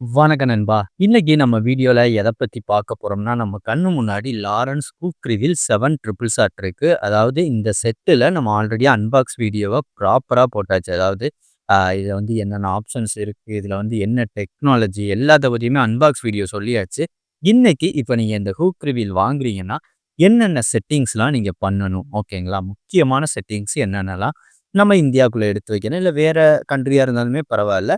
வணக்க நண்பா. இன்னைக்கு நம்ம வீடியோல எதை பத்தி பார்க்க போறோம்னா, நம்ம கண்ணு முன்னாடி Lowrance hook reveal 7 triple shot இருக்கு. அதாவது இந்த செட்டில் நம்ம ஆல்ரெடி அன்பாக்ஸ் வீடியோவை ப்ராப்பரா போட்டாச்சு. அதாவது இதில் வந்து என்னென்ன ஆப்ஷன்ஸ் இருக்கு, இதில் வந்து என்ன டெக்னாலஜி எல்லாத்த பற்றியுமே அன்பாக்ஸ் வீடியோ சொல்லியாச்சு. இன்னைக்கு இப்போ நீங்கள் இந்த ஹூக் ரிவீல் வாங்குறீங்கன்னா, என்னென்ன செட்டிங்ஸ்லாம் நீங்கள் பண்ணணும் ஓகேங்களா? முக்கியமான செட்டிங்ஸ் என்னென்னலாம் நம்ம இந்தியாவுக்குள்ளே எடுத்து வைக்கணும். இல்லை வேறு கண்ட்ரியாக இருந்தாலுமே பரவாயில்ல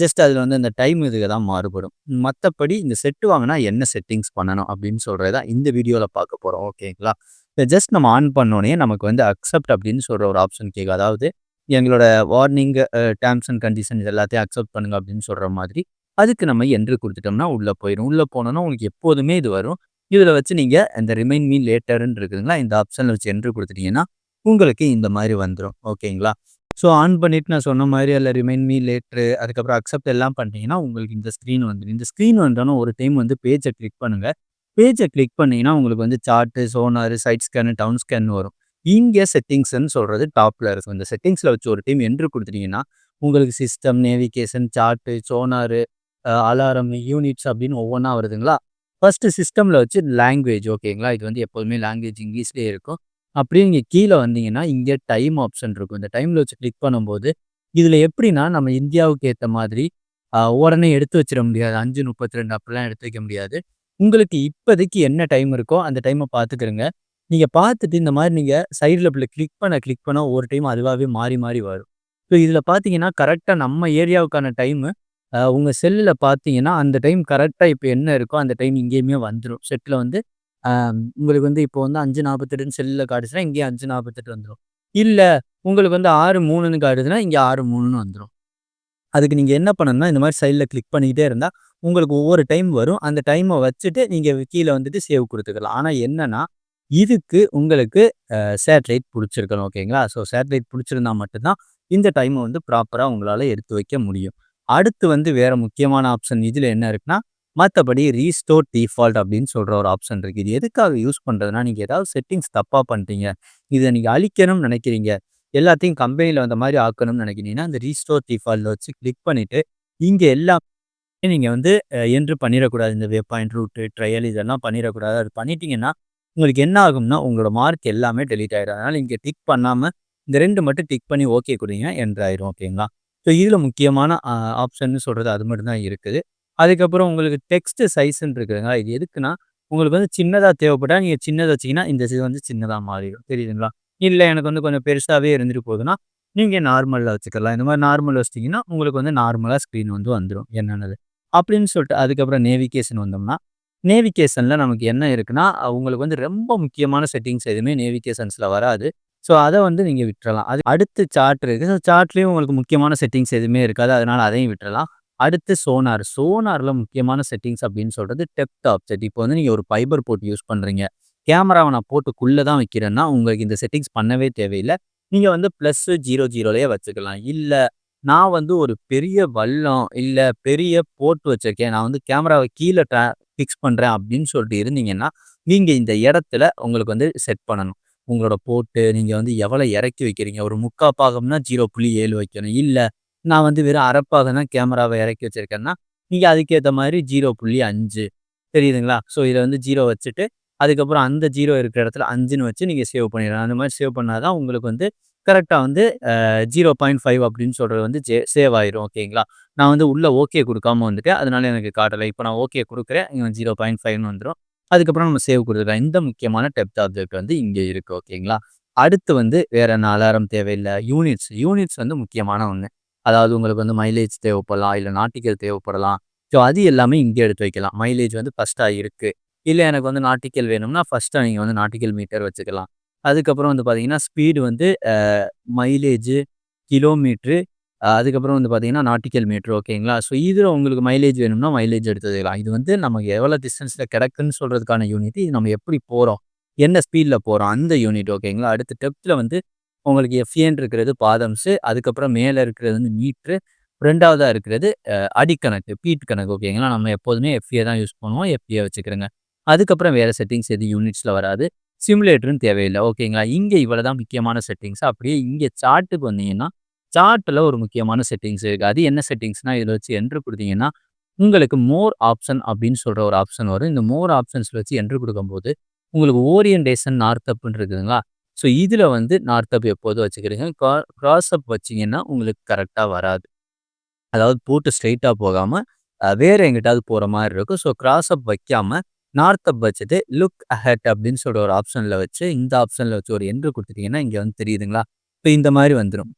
ஜஸ்ட் அதில் வந்து அந்த டைம் இதுக்கு தான் மாறுபடும். மற்றபடி இந்த செட்டு வாங்கினா என்ன செட்டிங்ஸ் பண்ணணும் அப்படின்னு சொல்றது இந்த வீடியோவில் பார்க்க போகிறோம் ஓகேங்களா? இத ஜஸ்ட் நம்ம ஆன் பண்ணோன்னே நமக்கு வந்து அக்செப்ட் அப்படின்னு சொல்கிற ஒரு ஆப்ஷன் கேட்கும். அதாவது எங்களோட வார்னிங் டேர்ம்ஸ் அண்ட் கண்டிஷன் இது எல்லாத்தையும் அக்செப்ட் பண்ணுங்க அப்படின்னு சொல்கிற மாதிரி. அதுக்கு நம்ம என்ட்ரு கொடுத்துட்டோம்னா உள்ளே போயிடும் உள்ளே போனோன்னா உங்களுக்கு எப்போதுமே இது வரும். இதில் வச்சு நீங்கள் இந்த ரிமைன் மீ லேட்டர்ன்னு இருக்குதுங்களா, இந்த ஆப்ஷனில் வச்சு என்ட்ரு கொடுத்துட்டீங்கன்னா உங்களுக்கு இந்த மாதிரி வந்துடும் ஓகேங்களா? ஸோ ஆன் பண்ணிட்டு நான் சொன்ன மாதிரி அதில் ரிமைன் மீ லேட்ரு அதுக்கப்புறம் அக்செப்ட் எல்லாம் பண்ணிங்கன்னா உங்களுக்கு இந்த ஸ்க்ரீன் வந்துடும் இந்த ஸ்க்ரீன் வந்தோன்னா ஒரு டைம் வந்து பேஜை கிளிக் பண்ணுங்கள் பேஜை கிளிக் பண்ணிங்கன்னா உங்களுக்கு வந்து chart sonar, side scan down scan வரும். இங்கே செட்டிங்ஸ்ன்னு சொல்கிறது டாப்பில் இருக்கும். இந்த செட்டிங்ஸில் வச்சு ஒரு டைம் என்ட்ரு குடுத்துட்டீங்கன்னா, உங்களுக்கு system, navigation, chart sonar, alarm, units அப்படின்னு ஒவ்வொன்றா வருதுங்களா? ஃபர்ஸ்ட்டு சிஸ்டமில் வச்சு லாங்குவேஜ் ஓகேங்களா? இது வந்து எப்போதுமே லாங்குவேஜ் இங்கிலீஷ்லேயே இருக்கும். அப்படியே நீங்கள் கீழே வந்தீங்கன்னா, இங்கே டைம் ஆப்ஷன் இருக்கும். இந்த டைமில் வச்சு கிளிக் பண்ணும்போது, இதில் எப்படின்னா நம்ம இந்தியாவுக்கு ஏற்ற மாதிரி உடனே எடுத்து வச்சிட முடியாது. 5:32 அப்படிலாம் எடுத்து வைக்க முடியாது. உங்களுக்கு இப்போதைக்கு என்ன டைம் இருக்கோ அந்த டைமை பார்த்துக்கிருங்க. நீங்கள் பார்த்துட்டு இந்த மாதிரி நீங்கள் சைடில் இப்படி கிளிக் பண்ண கிளிக் பண்ண ஒவ்வொரு டைம் அதுவாகவே மாறி மாறி வரும். ஸோ இதில் பார்த்தீங்கன்னா, கரெக்டாக நம்ம ஏரியாவுக்கான டைமு உங்கள் செல்லில் பார்த்தீங்கன்னா, அந்த டைம் கரெக்டாக இப்போ என்ன இருக்கோ அந்த டைம் இங்கேயுமே வந்துடும் செட்டில் வந்து உங்களுக்கு வந்து இப்போ வந்து அஞ்சு நாற்பத்தெட்டுன்னு செல்லில் காட்டுச்சுன்னா, இங்கேயும் 5:48 வந்துரும். இல்ல உங்களுக்கு வந்து 6:03ன்னு காட்டுதுன்னா, இங்க 6:03ன்னு வந்துரும். அதுக்கு நீங்கள் என்ன பண்ணணும்னா, இந்த மாதிரி சைடில் கிளிக் பண்ணிக்கிட்டே இருந்தால் உங்களுக்கு ஒவ்வொரு டைம் வரும். அந்த டைமை வச்சுட்டு நீங்கள் கீழே வந்துட்டு சேவ் கொடுத்துக்கலாம் ஆனால் என்னென்னா இதுக்கு உங்களுக்கு சேட்டலைட் பிடிச்சிருக்கணும் ஓகேங்களா? ஸோ சேட்டலைட் பிடிச்சிருந்தா மட்டும்தான் இந்த டைமை வந்து ப்ராப்பராக உங்களால் எடுத்து வைக்க முடியும். அடுத்து வந்து வேறு முக்கியமான ஆப்ஷன் இதில் என்ன இருக்குன்னா, மற்றபடி ரீஸ்டோர் டிஃபால்ட் அப்படின்னு சொல்கிற ஒரு ஆப்ஷன் இருக்குது இது எதுக்காக யூஸ் பண்ணுறதுனா நீங்கள் ஏதாவது செட்டிங்ஸ் தப்பாக பண்ணுறீங்க இதை நீங்கள் அழிக்கணும்னு நினைக்கிறீங்க. எல்லாத்தையும் கம்பெனியில் வந்த மாதிரி ஆக்கணும்னு நினைக்கிறீங்கன்னா, அந்த ரீஸ்டோர் டிஃபால்ட்டில் வச்சு கிளிக் பண்ணிட்டு, இங்கே எல்லாமே நீங்கள் வந்து என்று பண்ணிடக்கூடாது இந்த வே பாயிண்ட், ரூட்டு ட்ரையல் இதெல்லாம் பண்ணிடக்கூடாது அது பண்ணிட்டீங்கன்னா, உங்களுக்கு என்ன ஆகும்னா, உங்களோட மார்க் எல்லாமே டெலீட் ஆகிடும் அதனால் இங்கே டிக் பண்ணாமல் இந்த ரெண்டு மட்டும் டிக் பண்ணி ஓகே கொடுங்க என்ட்ரு ஆயிரும். ஓகேங்களா? ஸோ இதில் முக்கியமான ஆப்ஷன்னு சொல்கிறது அது மட்டும் தான் இருக்குது. அதுக்கப்புறம் உங்களுக்கு டெக்ஸ்ட் சைஸ்ன்னு இருக்குதுங்களா, இது எதுக்குன்னா, உங்களுக்கு வந்து சின்னதாக தேவைப்பட்டால் நீங்கள் சின்னதாக வச்சீங்கன்னா, இந்த இது வந்து சின்னதாக மாறிடும் தெரியுதுங்களா? இல்லை எனக்கு வந்து கொஞ்சம் பெருசாகவே இருந்துட்டு போகுதுன்னா, நீங்கள் நார்மலில் வச்சுக்கலாம். இந்த மாதிரி நார்மல் வச்சிட்டிங்கன்னா உங்களுக்கு வந்து நார்மலாக ஸ்க்ரீன் வந்து வந்துடும் என்னென்னது. அப்படின்னு சொல்லிட்டு அதுக்கப்புறம் நேவிகேஷன் வந்தோம்னா, நேவிகேஷனில் நமக்கு என்ன இருக்குன்னா, உங்களுக்கு வந்து ரொம்ப முக்கியமான செட்டிங்ஸ் எதுவுமே நேவிகேஷன்ஸில் வராது. ஸோ அதை வந்து நீங்கள் விட்டுறலாம். அது அடுத்து சார்ட் இருக்குது ஸோ சார்ட்லேயும் உங்களுக்கு முக்கியமான செட்டிங்ஸ் எதுவுமே இருக்காது. அதனால அதையும் விட்டுறலாம். அடுத்து சோனார். சோனாரில் முக்கியமான செட்டிங்ஸ் அப்படின்னு சொல்கிறது டெப்த் ஆப்செட். இப்போ வந்து நீங்கள் ஒரு ஃபைபர் போட்டு யூஸ் பண்ணுறீங்க கேமராவை நான் போட்டுக்குள்ளே தான் வைக்கிறேன்னா, உங்களுக்கு இந்த செட்டிங்ஸ் பண்ணவே தேவையில்லை நீங்கள் வந்து ப்ளஸ் 00லயே வச்சுக்கலாம். இல்லை நான் வந்து ஒரு பெரிய வல்லம், இல்லை பெரிய போர்ட் வச்சிருக்கேன். நான் வந்து கேமராவை கீழே ட ஃபிக்ஸ் பண்ணுறேன் அப்படின்னு சொல்லிட்டு இருந்தீங்கன்னா, நீங்கள் இந்த இடத்துல உங்களுக்கு வந்து செட் பண்ணணும். உங்களோட போட்டு நீங்கள் வந்து எவ்வளோ இறக்கி வைக்கிறீங்க. ஒரு முக்கா பாகம்னா ஜீரோ புள்ளி ஏழு வைக்கணும். இல்லை நான் வந்து வெறும் 1/2 பாகம் தான் கேமராவ இறக்கி வச்சிருக்கேன்னா, நீங்க அதுக்கேத்த மாரி 0.5 தெரியுதுங்களா? ஸோ இதை வந்து ஜீரோ வச்சுட்டு, அதுக்கப்புறம் அந்த ஜீரோ இருக்கிற இடத்துல அஞ்சுன்னு வச்சு நீங்கள் சேவ் பண்ணிடலாம். அந்த மாதிரி சேவ் பண்ணால் தான் உங்களுக்கு வந்து கரெக்டாக வந்து ஜீரோ பாயிண்ட் ஃபைவ் அப்படின்னு சொல்கிறது வந்து ஜே சேவ் ஆயிரும். ஓகேங்களா? நான் வந்து உள்ளே ஓகே கொடுக்காம வந்துட்டேன். அதனால எனக்கு காட்டலை இப்போ நான் ஓகே கொடுக்குறேன் ஜீரோ பாய்ண்ட் ஃபைவ்னு வந்துடும் அதுக்கப்புறம் நம்ம சேவ் கொடுத்துருக்கலாம் இந்த முக்கியமான டெப்த் ஆப்ஜெக்ட் வந்து இங்கே இருக்குது ஓகேங்களா? அடுத்து வந்து வேறு என்ன அலாரம் தேவையில்ல. யூனிட்ஸ். யூனிட்ஸ் வந்து முக்கியமான ஒன்று அதாவது உங்களுக்கு வந்து மைலேஜ் தேவைப்படலாம். இல்லை நாட்டிக்கல் தேவைப்படலாம். ஸோ அது எல்லாமே இங்கே எடுத்து வைக்கலாம். மைலேஜ் வந்து ஃபஸ்ட்டாக இருக்குது இல்லை எனக்கு வந்து நாட்டிக்கல் வேணும்னா, ஃபஸ்ட்டாக நீங்கள் வந்து நாட்டிக்கல் மீட்டர் வச்சுக்கலாம். அதுக்கப்புறம் வந்து பார்த்தீங்கன்னா, ஸ்பீடு வந்து மைலேஜு, கிலோமீட்ரு அதுக்கப்புறம் வந்து பார்த்தீங்கன்னா, நாட்டிக்கல் மீட்ரு ஓகேங்களா? ஸோ இதில் உங்களுக்கு மைலேஜ் வேணும்னா, மைலேஜ் எடுத்துக்கலாம் இது வந்து நமக்கு எவ்வளோ டிஸ்டன்ஸில் கிடக்குன்னு சொல்கிறதுக்கான யூனிட். இது நம்ம எப்படி போகிறோம் என்ன ஸ்பீடில் போகிறோம் அந்த யூனிட் ஓகேங்களா? அடுத்து டெப்த்தில் வந்து உங்களுக்கு எஃப்ஏன்னு இருக்கிறது பாதம்ஸு. அதுக்கப்புறம் மேலே இருக்கிறது வந்து மீட்ரு. ரெண்டாவதாக இருக்கிறது அடிக்கணக்கு, பீட் கணக்கு ஓகேங்களா? நம்ம எப்போதுமே எஃப்ஏ தான் யூஸ் பண்ணுவோம். எஃப்ஏ வச்சுக்கிறோங்க அதுக்கப்புறம் வேறு செட்டிங்ஸ் எதுவும் யூனிட்ஸில் வராது. சிமுலேட்டரும் தேவையில்லை ஓகேங்களா? இங்கே இவ்வளோ தான் முக்கியமான செட்டிங்ஸ். அப்படியே இங்கே சார்ட்டுக்கு வந்தீங்கன்னா, சார்ட்டில் ஒரு முக்கியமான செட்டிங்ஸ் இருக்குது அது என்ன செட்டிங்ஸ்னால் இதில் வச்சு என்ட்ரு கொடுத்தீங்கன்னா உங்களுக்கு மோர் ஆப்ஷன் அப்படின்னு சொல்கிற ஒரு ஆப்ஷன் வரும். இந்த மோர் ஆப்ஷன்ஸில் வச்சு என்ட்ரு கொடுக்கும்போது உங்களுக்கு ஓரியன்டேஷன் நார்த் அப்புன்னு இருக்குதுங்களா? ஸோ இதில் வந்து நார்த் அப் எப்போதும் வச்சுக்கிறீங்க. கா கிராஸ் அப் வச்சீங்கன்னா, உங்களுக்கு கரெக்டாக வராது. அதாவது போட்டு ஸ்ட்ரெயிட்டாக போகாமல் வேறு எங்கிட்டாவது போகிற மாதிரி இருக்கும். So cross up north up north up வச்சுட்டு, லுக் அஹெட் அப்படின்னு சொல்கிற ஒரு ஆப்ஷனில் வச்சு, இந்த ஆப்ஷனில் வச்சு ஒரு என்ட்ரி கொடுத்துட்டீங்கன்னா இங்கே வந்து தெரியுதுங்களா? இப்போ இந்த மாதிரி வந்துடும்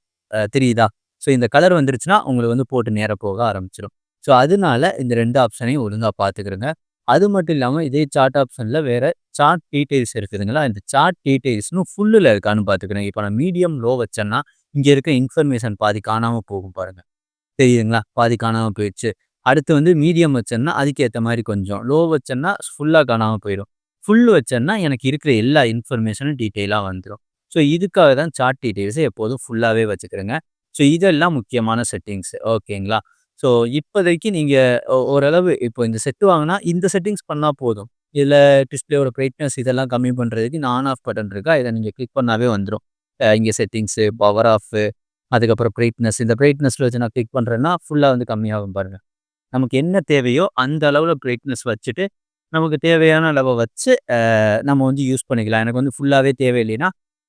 தெரியுதா? ஸோ இந்த கலர் வந்துருச்சுன்னா, உங்களுக்கு வந்து போட்டு நேராக போக ஆரம்பிச்சிடும் ஸோ அதனால இந்த ரெண்டு ஆப்ஷனையும் ஒழுங்காக பார்த்துக்கிருங்க. அது மட்டும் இல்லாமல் இதே சார்ட் ஆப்ஷனில் வேறு சார்ட் டீட்டெயில்ஸ் இருக்குதுங்களா? இந்த சார்ட் டீட்டெயில்ஸ்ன்னு ஃபுல்லில் இருக்கான்னு பார்த்துக்கிடுங்க. இப்போ நான் மீடியம், லோ வச்சேன்னா, இங்கே இருக்க இன்ஃபர்மேஷன் பாதி காணாமல் போகும் பாருங்கள் தெரியுதுங்களா? பாதி காணாமல் போயிடுச்சு அடுத்து வந்து மீடியம் வச்சேன்னா, அதுக்கேற்ற மாதிரி கொஞ்சம். லோ வச்சேன்னா, ஃபுல்லாக காணாமல் போயிடும் ஃபுல் வச்சேன்னா, எனக்கு இருக்கிற எல்லா இன்ஃபர்மேஷனும் டீட்டெயிலாக வந்துடும் ஸோ இதுக்காக தான் சார்ட் டீட்டெயில்ஸை எப்போதும் ஃபுல்லாகவே வச்சுக்கிறேங்க ஸோ இதெல்லாம் முக்கியமான செட்டிங்ஸ். ஓகேங்களா? ஸோ இப்போதைக்கு நீங்கள் ஓரளவு இப்போ இந்த செட்டு வாங்கினா இந்த செட்டிங்ஸ் பண்ணால் போதும். இதில் டிஸ்பிளேயோட பிரைட்னஸ் இதெல்லாம் கம்மி பண்ணுறதுக்கு இந்த ஆன் ஆஃப் பட்டன் இருக்கா? இதை நீங்கள் கிளிக் பண்ணாவே வந்துடும் இங்கே செட்டிங்ஸு, பவர் ஆஃபு, அதுக்கப்புறம் பிரைட்னஸ். இந்த பிரைட்னஸில் வச்சு நான் கிளிக் பண்ணுறேன்னா ஃபுல்லாக வந்து கம்மியாகும் பாருங்கள் நமக்கு என்ன தேவையோ அந்த அளவில் பிரைட்னஸ் வச்சுட்டு, நமக்கு தேவையான அளவை வச்சு, நம்ம வந்து யூஸ் பண்ணிக்கலாம். எனக்கு வந்து ஃபுல்லாகவே தேவையில்லைன்னா,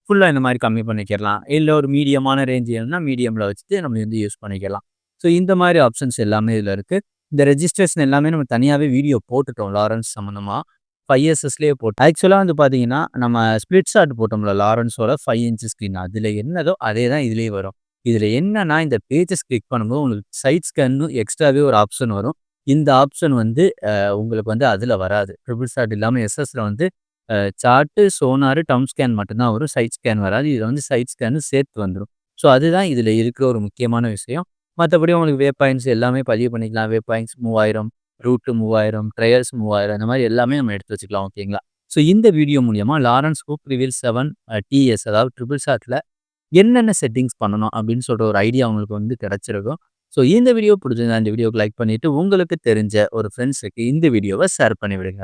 ஃபுல்லாக இந்த மாதிரி கம்மி பண்ணிக்கிறலாம். இல்லை ஒரு மீடியமான ரேஞ்ச் வேணும்னா, மீடியமில் வச்சுட்டு நம்ம வந்து யூஸ் பண்ணிக்கலாம். ஸோ இந்த மாதிரி ஆப்ஷன்ஸ் எல்லாமே இதில் இருக்குது இந்த ரெஜிஸ்ட்ரேஷன் எல்லாமே நம்ம தனியாகவே வீடியோ போட்டுட்டோம். லாரன்ஸ் சம்மந்தமாக ஃபைவ் இயர்ஸஸ்லேயே போட்டோம். ஆக்சுவலாக வந்து பார்த்தீங்கன்னா, நம்ம ஸ்பிளிட் ஷாட் போட்டோம்ல லாரன்ஸோட ஃபைவ் இன்ச் ஸ்க்ரீன். அதில் என்னதோ அதே தான் இதுலேயே வரும். இதில் என்னன்னா, இந்த பேஜஸ் கிளிக் பண்ணும்போது உங்களுக்கு சைட் ஸ்கேன்னு எக்ஸ்ட்ராவே ஒரு ஆப்ஷன் வரும். இந்த ஆப்ஷன் வந்து உங்களுக்கு வந்து அதில் வராது. ட்ரிபிள் ஷாட் இல்லாமல் எஸ்எஸ்ல வந்து சார்ட்டு, சோனாரு, டம் ஸ்கேன் மட்டும்தான் வரும். சைட் ஸ்கேன் வராது. இதில் வந்து சைட் ஸ்கேனும் சேர்த்து வந்துடும் ஸோ அதுதான் இதில் இருக்கிற ஒரு முக்கியமான விஷயம். மற்றபடி உங்களுக்கு வே பாயிண்ட்ஸ் எல்லாமே பதிவு பண்ணிக்கலாம். வே பாயிண்ட்ஸ் மூவாயிரம் ரூட்டு மூவாயிரம் ட்ரையர்ஸ் மூவாயிரம் இந்த மாதிரி எல்லாமே நம்ம எடுத்து வச்சுக்கலாம். ஓகேங்களா? ஸோ இந்த வீடியோ மூலியமா Lowrance hook reveal seven TS அதாவது ட்ரிபிள் சாட்டில் என்னென்ன செட்டிங்ஸ் பண்ணணும் அப்படின்னு சொல்ற ஒரு ஐடியா உங்களுக்கு வந்து கிடச்சிருக்கும் ஸோ இந்த வீடியோ பிடிச்சிருந்தா இந்த வீடியோக்கு லைக் பண்ணிட்டு, உங்களுக்கு தெரிஞ்ச ஒரு ஃப்ரெண்ட்ஸுக்கு இந்த வீடியோவை ஷேர் பண்ணி விடுங்க.